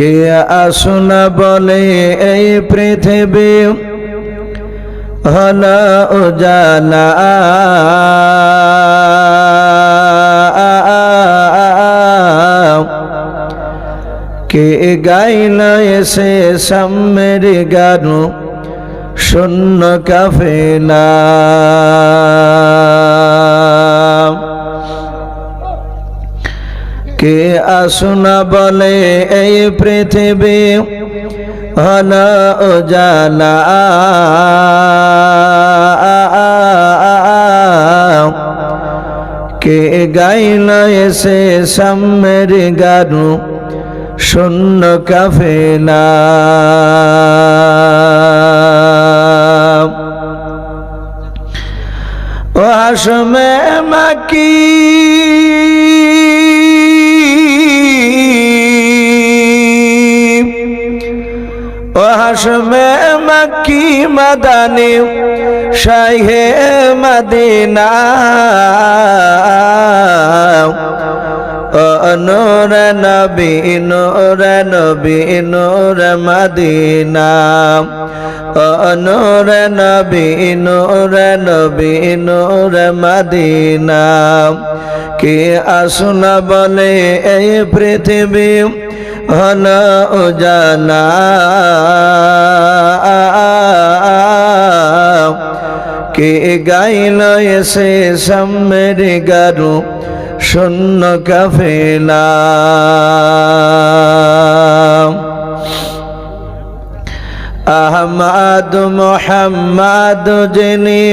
কে আসুন বলে এই পৃথিবী? হল উজালা। কে গাইল এসে সাম্যের গানু? শূন্য কাফেলা। কে আসুনা বলে এই পৃথিবী? হল জালা কে গাইল এসে সাম্যের গানু? শূন্য কাফেলা। ও হাসমে মাকি। ও হাসমে মাকি মাদানি শাহে মদিনা। নূর নবী নূর নবী, নূর মদিনা। নূর নবী নূর নবী, নূর মদিনা। কে আসুন বলে এই পৃথিবী? হল উজালা কে গাইল এসে সাম্যের গারু শূন্য কাফেলা। আহমাদ মোহাম্মদ যিনি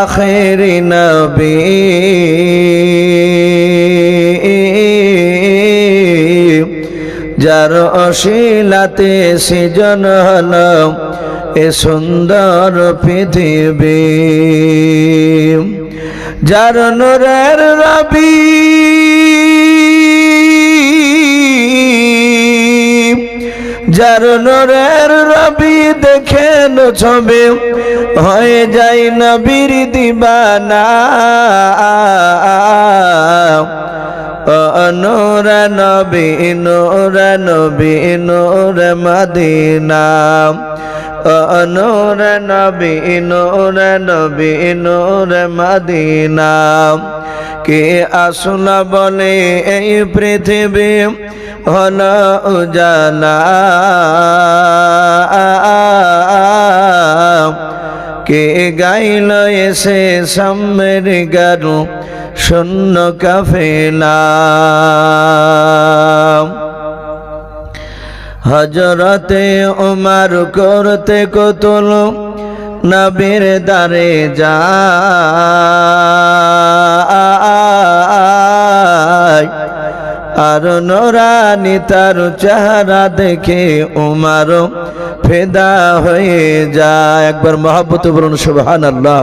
আখেরি নবী। যার অশিলাতে সৃজন হল এ সুন্দর পৃথিবী। যার নূরের রবি যার নূরের রবি দেখেন ছবি, হয়ে যায় নবীর দিবানা। নূর নবী নূর নবী, নূর মদিনা। নূর নবী নূর নবী, নূর মদিনা। কে আসুন বলে এই পৃথিবী হল উজালা। কে গাইল এসে সাম্যের গারু শূন্য কাফেলা। হজরতে উমার করতে কতল নবীর দারে যা। আর নোরানি তার চেহারা দেখে উমার ফেদা হয়ে যায়। একবার মহাব্বত বলুন সুবহান আল্লাহ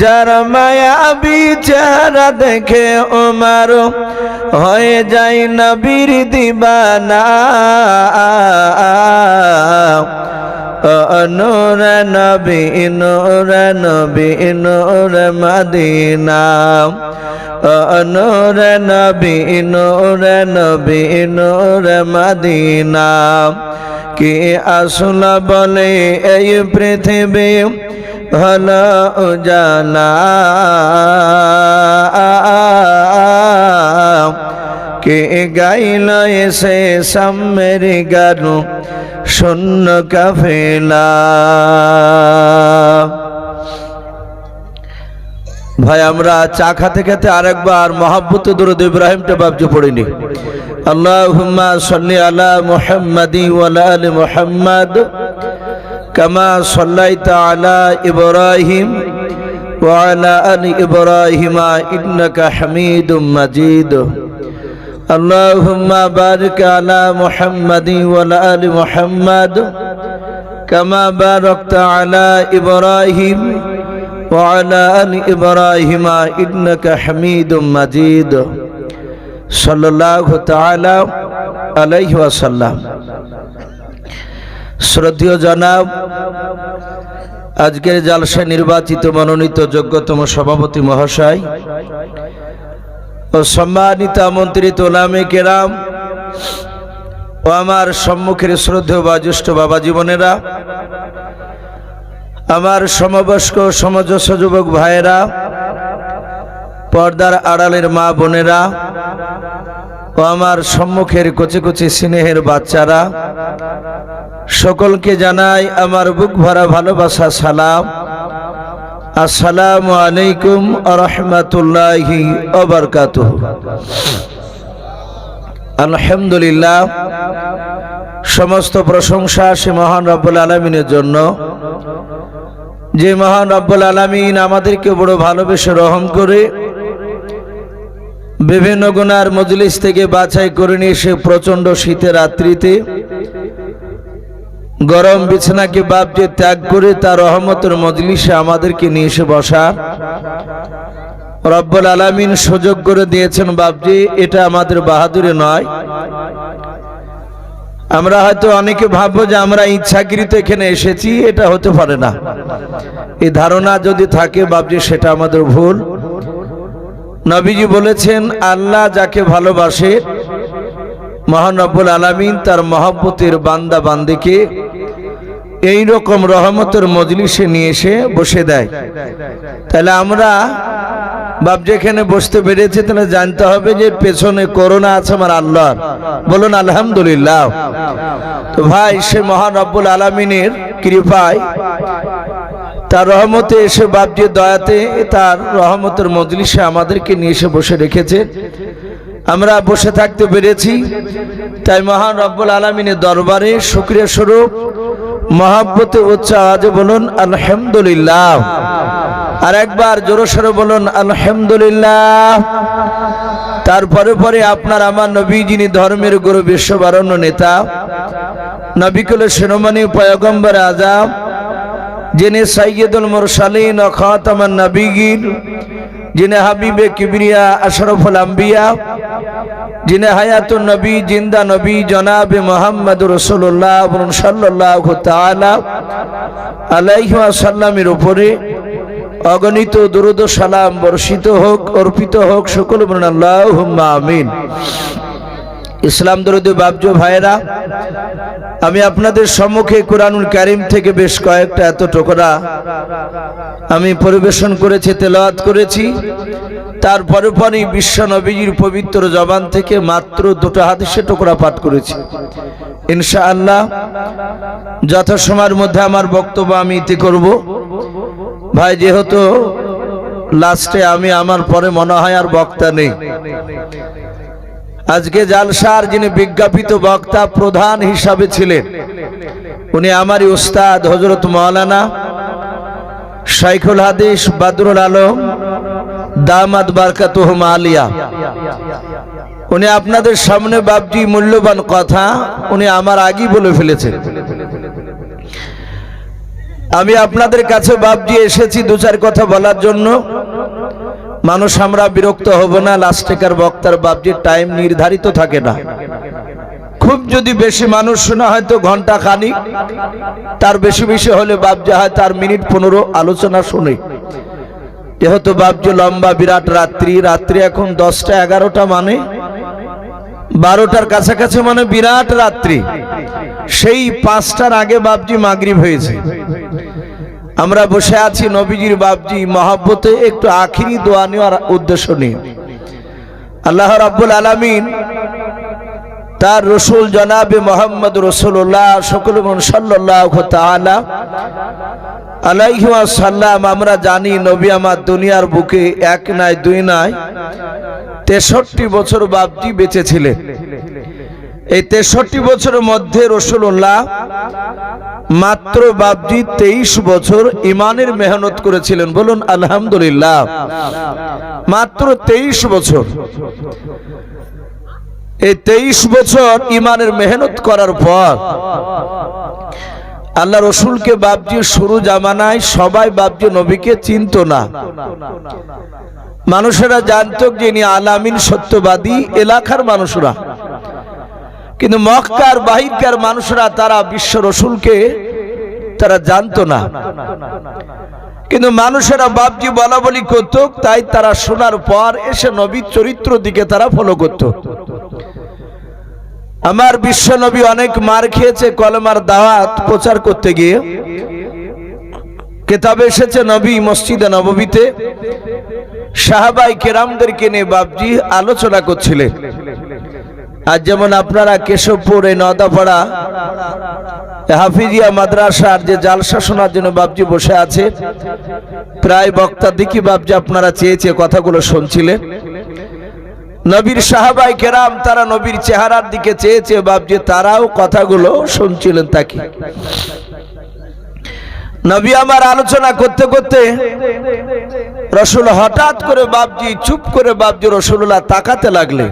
যার মায়াবী চেহারা দেখে ওমার হয়ে যায় নবীর দিবানা। নূর নবী নূর নবী, নূর মদিনা। নূর নবী নূর নবী, নূর মদিনা। কি আসল বলে এই পৃথিবী? হল উজালা কে গাইল এসে সাম্যের গানু, শূন্য কাফেলা। ভাই, আমরা চা খাতে খেতে আরেকবার মহাব্বত দরুদ ইব্রাহিমটা বাবজু পড়িনি। আল্লাহুম্মা সাল্লি আলা মুহাম্মাদি ওয়ালা আলি মুহাম্মাদ। কামা সাল্লাইতা আলা ইব্রাহিম وعلى آل إبراهيم إنك حميد مجيد اللهم بارك على محمد وعلى آل محمد كما باركت على إبراهيم وعلى آل إبراهيم إنك حميد مجيد صلى الله تعالى عليه وسلم শ্রদ্ধীয় জনাব, আজকের জালসায় নির্বাচিত মনোনীত যোগ্যতম সভাপতি মহাশয় ও সম্মানিত আমন্ত্রিত ওলামে কেরাম ও আমার সম্মুখের শ্রদ্ধেয় বা জ্যেষ্ঠ বাবা জীবনেরা, আমার সমবয়স্ক সমজস্ব যুবক ভাইয়েরা, পর্দার আড়ালের মা বোনেরা ও আমার সম্মুখের কচি কচি স্নেহের বাচ্চারা, সকলকে জানাই আমার বুক ভরা ভালোবাসা, সালাম। আসসালামু আলাইকুম রহমতুল্লাহি অবরকাত আলহামদুলিল্লাহ, সমস্ত প্রশংসা সে মহান রব্বুল আলমিনের জন্য। যে মহান রব্বুল আলমিন আমাদেরকে বড় ভালোবেসে রহম করে বিভিন্ন গুনার মজলিস থেকে বাছাই করে নিয়ে সে প্রচণ্ড শীতের রাত্রিতে গরম বিছানাকে বাপকে ত্যাগ করে তার রহমতের মজলিসে আমাদেরকে নিয়ে এসে বসা। রব্বুল আলামিন সুযোগ করে দিয়েছেন বাপজি এটা আমাদের বাহাদুরে নয়। আমরা হয়তো অনেকে ভাববো যে আমরা ইচ্ছাকৃত এখানে এসেছি, এটা হতে পারে না। এই ধারণা যদি থাকে বাপজি সেটা আমাদের ভুল। নবীজি বলেছেন, আল্লাহ যাকে ভালোবাসে মহান রব্বুল আলামিন তার মহব্বতের বান্দা বান্দিকে এই রকম রহমতের মজলিসে নিয়ে এসে বসে দেয়। তাহলে আমরা বাপ যেখানে বসতে পেরেছি, তাহলে জানতে হবে যে পেছনে করোনা আছে আমার আল্লাহ বলুন, আলহামদুলিল্লাহ। তো ভাই, সে মহানব্বুল আলমিনের কৃপায় তার রহমতে এসে বাপজি দয়াতে তার রহমতের মজলিসে আমাদেরকে নিয়ে এসে বসে রেখেছে। আমরা বসে থাকতে পেরেছি। তাই মহান রব্বুল আলমিনের দরবারে শুক্রিয়া স্বরূপ। মহাব্বতে উচ্চ আওয়াজে বলুন, আলহামদুলিল্লাহ। আর একবার জোরসরে বলুন, আলহামদুলিল্লাহ। তারপরে পরে আপনার আমার নবী, যিনি ধর্মের গুরু, বিশ্ববারণ্য নেতা নবিকুল শিরোমণি পয়গম্বর আজাব যিনি সৈয়দুল মুরসালিন খাতামান নবীগির যিনি হাবিবে কিবরিয়া, আশরফুল আম্বিয়া, যিনি হায়াতুন নবী, জিন্দা নবী, জনাবে মোহাম্মদ রসুল্লাহ সাল্লাহ তালা আলাইহা সাল্লামের উপরে অগণিত দুরুদ সালাম বর্ষিত হোক, অর্পিত হোক, সকল বলুন আল্লাহ আমিন। ইসলাম দরুদ বাবজু ভাইরা আমি আপনাদের সম্মুখে কোরআনুল কারিম থেকে বেশ কয়েকটা এত টোকরা আমি পরিবেশন করেছি, তেলাওয়াত করেছি। তারপরে পরে বিশ্ব নবীজির পবিত্র জবান থেকে মাত্র দুটো হাদিসে টোকরা পাঠ করেছি। ইনশা ইনশাআল্লাহ যথাসময়ের মধ্যে আমার বক্তব্য আমি ইতি করব। ভাই, যেহেতু লাস্টে আমি আমার পরে মনে হয় আর বক্তা নেই। আজকে জালসার যিনি বিজ্ঞাপিত বক্তা, প্রধান হিসাবে ছিলেন, উনি আমারই উস্তাদ হজরত মৌলানা শাইখুল হাদিস বাদরুল আলম দামাদ বারকাতুহম আলিয়া। উনি আপনাদের সামনে বাপজি মূল্যবান কথা উনি আমার আগেই বলে ফেলেছেন। আমি আপনাদের কাছে বাপজি এসেছি দু চার কথা বলার জন্য। মানুষ আমরা বিরক্ত হব না লাস্টেকার বক্তার বাপজির টাইম নির্ধারিত থাকে না। খুব যদি বেশি মানুষ শোনা হয়তো ঘণ্টা খানি তার বেশি বেশি হলে বাপজি হয় তার মিনিট পনেরো আলোচনা শুনে। যেহেতু বাপজি লম্বা, বিরাট রাত্রি রাত্রি এখন দশটা, এগারোটা মানে বারোটার কাছাকাছি মানে বিরাট রাত্রি। সেই পাঁচটার আগে বাপজি মাগরিব হয়েছে। আমরা বসে আছি নবীজির বাপজি মহাব্বতে একটু আখিরি দোয়া নেওয়ার উদ্দেশ্য নিয়ে। আল্লাহ রাব্বুল আলামিন তার রসুল জনাবে মোহাম্মদ রসুল্লাহ সকল সাল্লাহ তাআলা আলাইহি সাল্লাম আমরা জানি নবী আমার দুনিয়ার বুকে এক নাই, দুই নাই, তেষট্টি বছর বাপজি বেঁচে ছিলেন। এই তেষট্টি বছরের মধ্যে রসুল্লাহ মাত্র বাপজি তেইশ বছর ইমানের মেহনত করেছিলেন। বলুন, আলহামদুলিল্লাহ। মাত্র তেইশ বছর। এই তেইশ বছর ইমানের মেহনত করার পর আল্লাহ রসুলকে বাপজি শুরু জামানায় সবাই বাবজি নবীকে চিনত না। মানুষেরা জানত যে ইনি আলামিন, সত্যবাদী, এলাকার মানুষরা। কিন্তু মক্কার বাহিরকার মানুষরা, তারা বিশ্ব রসুলকে তারা জানতো না। কিন্তু মানুষেরা বাপজি বলা বলি করত, তাই তারা শোনার পর এসে নবীর চরিত্র দিকে তারা ফলো করত। আমার বিশ্ব নবী অনেক মার খেয়েছে, কলমার দাওয়াত প্রচার করতে গিয়ে। কেতাবে এসেছে নবী মসজিদে নববীতে। সাহাবাই কেরামদেরকে নিয়ে বাপজি আলোচনা করছিলেন। আর যেমন আপনারা কেশবপুর এই নদাপাড়া, হাফিজিয়া মাদ্রাসার যে জালসা শোনার জন্য বাবজি বসে আছে, প্রায় বক্তা দিকে বাবজি আপনারা চেয়ে চেয়ে কথাগুলো শুনছিলেন। নবীর সাহাবাই কেরাম, তারা নবীর চেহারার দিকে চেয়ে চেয়ে বাপজি তারাও কথাগুলো শুনছিলেন তাকে। নবী আমার আলোচনা করতে করতে রসুল হঠাৎ করে বাবজি চুপ করে বাবজি রসুল্লাহ তাকাতে লাগলে